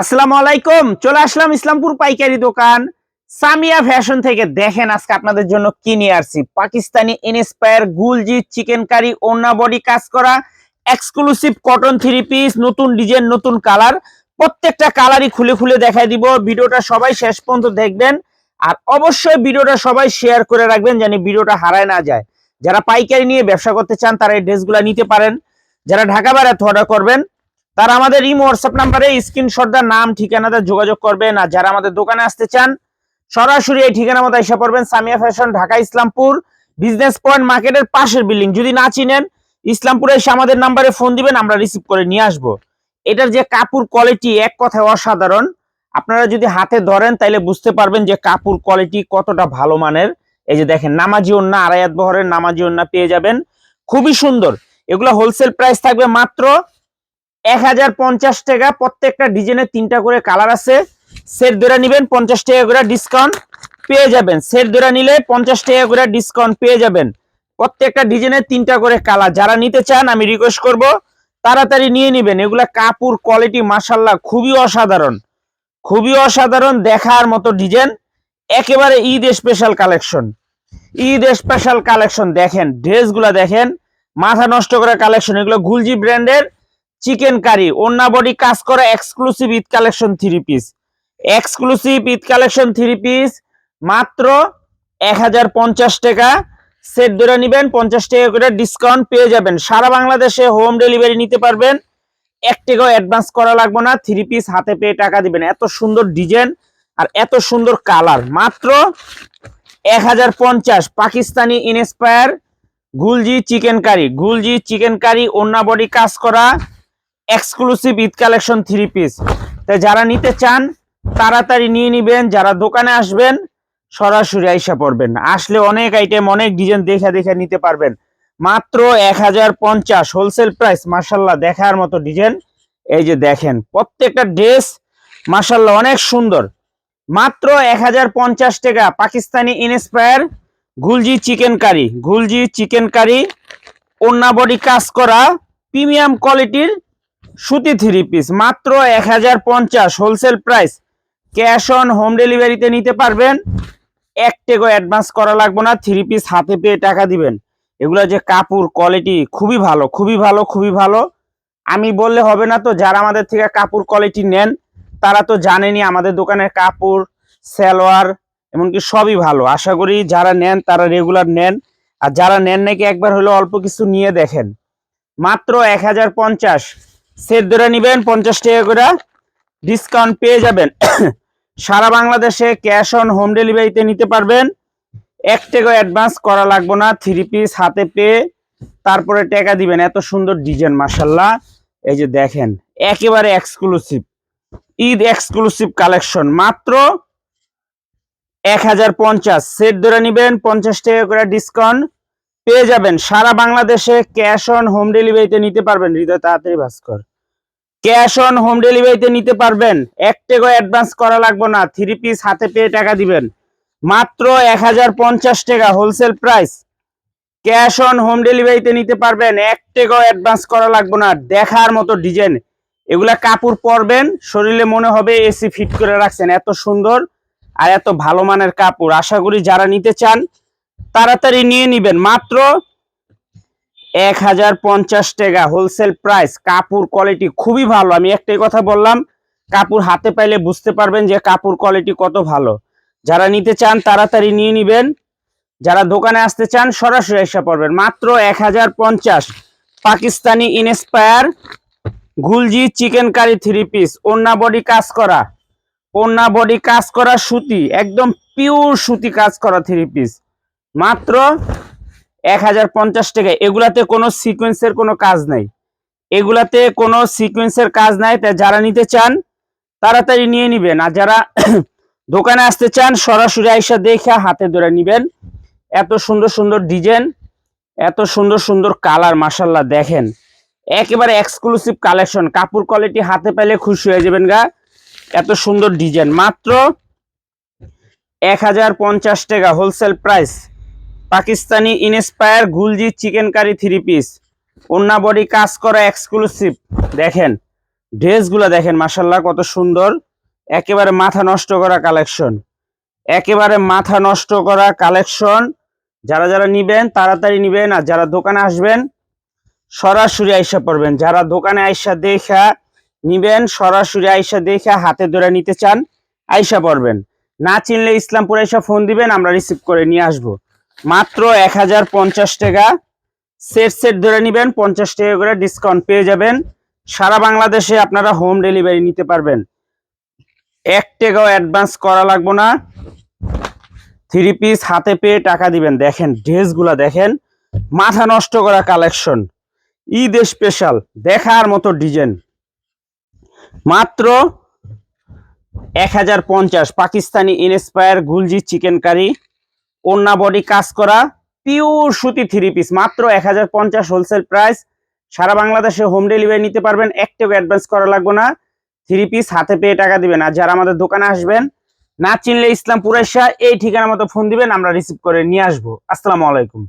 আসসালামু আলাইকুম, চলে আসলাম ইসলামপুর পাইকারি দোকান। সামিয়া ফ্যাশন থেকে দেখেন আজকে আপনাদের জন্য কি নিয়ে আসছি। পাকিস্তানি ইনস্পায়ার গুলজি চিকেন কারি ওন্না বডি কাজ করা এক্সক্লুসিভ কটন থ্রি পিস নতুন ডিজাইন নতুন কালার প্রত্যেকটা কালারই খুলে খুলে দেখাই দিব। ভিডিওটা সবাই শেষ পর্যন্ত দেখবেন। আর অবশ্যই ভিডিওটা সবাই শেয়ার করে রাখবেন যেন ভিডিওটা হারায় না যায়। যারা পাইকারি নিয়ে ব্যবসা করতে চান, তারা এই ড্রেসগুলো নিতে পারেন। যারা ঢাকা বেড়াতে অর্ডার করবেন তারা আমাদের ইমো হোয়াটসঅ্যাপ নাম্বারে স্ক্রিনশট দা নাম, ঠিকানাতে যোগাযোগ করবেন। আর যারা আমাদের দোকানে আসতে চান, সরাসরি এই ঠিকানা মতো এসে পড়বেন Samia fashion, Dhaka Islampur, business point মার্কেটের পাশের বিল্ডিং। যদি না চিনেন, ইসলামপুরে এসে আমাদের নাম্বারে ফোন দিবেন, আমরা রিসিভ করে নিয়ে আসব। এটার যে কাপড় কোয়ালিটি এক কথায় অসাধারণ। আপনারা যদি হাতে ধরেন, তাইলে বুঝতে পারবেন যে কাপড় কোয়ালিটি কতটা ভালো মানের। এই যে দেখেন, নামাজি ওন্না আড়াইয়াত বহরের নামাজি ওন্না পেয়ে যাবেন। খুবই সুন্দর। এগুলো হোলসেল প্রাইস থাকবে মাত্র এক হাজার পঞ্চাশ টাকা। প্রত্যেকটা ডিজাইনের তিনটা করে কালার আছে। সেট ধরে নিবেন পঞ্চাশ টাকা করে ডিসকাউন্ট পেয়ে যাবেন। সেট ধরে নিলে পঞ্চাশ টাকা করে ডিসকাউন্ট পেয়ে যাবেন। প্রত্যেকটা ডিজাইনের তিনটা করে কালার। যারা নিতে চান, আমি রিকোয়েস্ট করব, তাড়াতাড়ি নিয়ে নিবেন। এগুলা কাপড় কোয়ালিটি মাসাল্লাহ খুবই অসাধারণ। খুবই অসাধারণ দেখার মতো ডিজাইন। একেবারে Eid special collection Eid special collection দেখেন ড্রেসগুলা দেখেন। মাথা নষ্ট করা কালেকশন এগুলো গুলজি ব্র্যান্ডের চিকেন কারি ওন্না বডি কাজ করা exclusive Eid collection three piece exclusive Eid collection three piece মাত্র এক হাজার পঞ্চাশ টাকা। সেট ধরে নিবেন, পঞ্চাশ টাকা করে ডিসকাউন্ট পেয়ে যাবেন। সারা বাংলাদেশে হোম ডেলিভারি নিতে পারবেন। এক টাকাও অ্যাডভান্স করা লাগবে না। থ্রি পিস হাতে পেয়ে টাকা দিবেন। এত সুন্দর ডিজাইন আর এত সুন্দর কালার মাত্র এক হাজার পঞ্চাশ। পাকিস্তানি ইনস্পায়ার গুলজি চিকেন কারি গুলজি চিকেন কারি ওন্না বডি কাজ করা exclusive Eid collection three piece তাই যারা নিতে চান, তাড়াতাড়ি নিয়ে নিবেন। যারা দোকানে আসবেন, সরাসরি আইসা পড়বেন। আসলে অনেক আইটেম অনেক ডিজাইন দেখে দেখে নিতে পারবেন। মাত্র এক হাজার পঞ্চাশ হোলসেল প্রাইস মার্শাল্লাহ দেখার মতো ডিজাইন এই যে দেখেন, প্রত্যেকটা ড্রেস মার্শাল্লাহ অনেক সুন্দর। মাত্র এক হাজার পঞ্চাশ টাকা পাকিস্তানি ইনস্পায়ার গুলজি চিকেন কারি গুলজি চিকেন কারি ওন্না বডি কাজ করা প্রিমিয়াম কোয়ালিটির সুতি থ্রি পিস মাত্র এক হাজার পঞ্চাশ wholesale price cash on home ডেলিভারিতে নিতে পারবেন। এক টেকো অ্যাডভান্স করা লাগবে না থ্রি পিস হাতে পেয়ে টাকা দিবেন। এগুলো যে কাপড় কোয়ালিটি খুবই ভালো খুবই ভালো খুবই ভালো। আমি বললে হবে না তো, যারা আমাদের থেকে কাপড় কোয়ালিটি নেন, তারা তো জানেনই আমাদের দোকানের কাপড়, সালোয়ার, এমনকি সবই ভালো। আশা করি যারা নেন, তারা রেগুলার নেন। আর যারা নেন নাকি একবার হলো অল্প কিছু নিয়ে দেখেন। মাত্র এক হাজার পঞ্চাশ সেট নিবেন পঞ্চাশ টাকা করে। ডিসকাউন্ট পেয়ে যাবেন। সারা বাংলাদেশে ক্যাশ অন হোম ডেলিভারিতে নিতে পারবেন। এক টাকা অ্যাডভান্স করা লাগবে না। থ্রি পিস হাতে পেয়ে তারপরে টাকা দিবেন। এত সুন্দর ডিজাইন মাসাল্লাহ এই যে দেখেন, একেবারে এক্সক্লুসিভ ঈদ এক্সক্লুসিভ কালেকশন মাত্র এক হাজার পঞ্চাশ। সেট ধরে নিবেন পঞ্চাশ টাকা করে ডিসকাউন্ট পেয়ে যাবেন। সারা বাংলাদেশে ক্যাশ অন হোম ডেলিভারিতে নিতে পারবেন। হৃদয়, তাড়াতাড়ি ভাস্কর। ক্যাশ অন হোম ডেলিভারিতে নিতে পারবেন। এক টাকা অ্যাডভান্স করা লাগবে না। থ্রি পিস হাতে পেয়ে টাকা দিবেন। মাত্র এক হাজার পঞ্চাশ টাকা wholesale price cash on home ডেলিভারিতে নিতে পারবেন। এক টাকাও অ্যাডভান্স করা লাগবে না। দেখার মতো ডিজাইন এগুলা কাপড় পরবেন, শরীরে মনে হবে এসি ফিট করে রাখছেন। এত সুন্দর আর এত ভালো মানের কাপড়। আশা করি যারা নিতে চান তাড়াতাড়ি নিয়ে নিবেন। মাত্র এক হাজার পঞ্চাশ টাকা হোলসেল প্রাইস কাপড় কোয়ালিটি খুবই ভালো। আমি একটাই কথা বললাম, কাপড় হাতে পাইলে বুঝতে পারবেন যে কাপড় কোয়ালিটি কত ভালো। যারা নিতে চান, তাড়াতাড়ি নিয়ে নিবেন। যারা দোকানে আসতে চান, সরাসরি এসে পড়বেন। মাত্র এক হাজার পঞ্চাশ। পাকিস্তানি ইনস্পায়ার গুলজি চিকেন কারি থ্রি পিস ওন্না বডি কাজ করা। ওন্না বডি কাজ করা সুতি, একদম পিওর সুতি কাজ করা থ্রি পিস মাত্র এক হাজার পঞ্চাশ টাকা। এগুলাতে কোনো সিকোয়েন্সের কোনো কাজ নাই। এগুলাতে কোনো সিকোয়েন্সের কাজ নাই। তাই যারা নিতে চান, তাড়াতাড়ি নিয়ে নিবেন। আর যারা দোকানে আসতে চান, সরাসরি আইসা দেখে হাতে ধরে নিবেন। এত সুন্দর সুন্দর ডিজাইন, এত সুন্দর সুন্দর কালার মাসাল্লাহ দেখেন। একেবারে এক্সক্লুসিভ কালেকশন কাপড় কোয়ালিটি হাতে পেলে খুশি হয়ে যাবেন গা। এত সুন্দর ডিজাইন। মাত্র এক হাজার পঞ্চাশ টাকা হোলসেল প্রাইস পাকিস্তানি ইনস্পায়ার গুলজি চিকেন কারি থ্রি পিস ওন্না বডি কাজ করা এক্সক্লুসিভ দেখেন, ড্রেসগুলো দেখেন মাসাল্লাহ কত সুন্দর। একেবারে মাথা নষ্ট করা কালেকশন একেবারে মাথা নষ্ট করা কালেকশন যারা যারা নিবেন, তাড়াতাড়ি নিবেন আর যারা দোকানে আসবেন, সরাসরি আইসা পড়বেন। যারা দোকানে আইসা দেখা নিবেন, সরাসরি আইসা দেখা হাতে ধরে নিতে চান, আইসা পড়বেন। না চিনলে ইসলামপুর আইসা ফোন দিবেন, আমরা রিসিভ করে নিয়ে আসব। মাত্র এক হাজার পঞ্চাশ টাকা। সেট সেট ধরে নেবেন, পঞ্চাশ টাকা করে ডিসকাউন্ট পেয়ে যাবেন। সারা বাংলাদেশে আপনারা হোম ডেলিভারি নিতে পারবেন। এক টাকাও অ্যাডভান্স করা লাগবে না। থ্রি পিস হাতে পেয়ে টাকা দিবেন। দেখেন, ড্রেসগুলা দেখেন। মাথা নষ্ট করা কালেকশন ঈদ স্পেশাল দেখার মতো ডিজাইন মাত্র এক হাজার পঞ্চাশ। পাকিস্তানি ইনস্পায়ার গুলজি চিকেন কারি ওন্না বডি কাজ করা পিওর সুতি থ্রি পিস মাত্র এক হাজার পঞ্চাশ হোলসেল প্রাইস সারা বাংলাদেশে হোম ডেলিভারি নিতে পারবেন একটিভ অ্যাডভান্স করা লাগবে না। থ্রি পিস হাতে পেয়ে টাকা দিবেন। আর যারা আমাদের দোকানে আসবেন, না চিনলে ইসলাম পুরেশা এই ঠিকানা মতো ফোন দিবেন, আমরা রিসিভ করে নিয়ে আসব। আসসালামু আলাইকুম।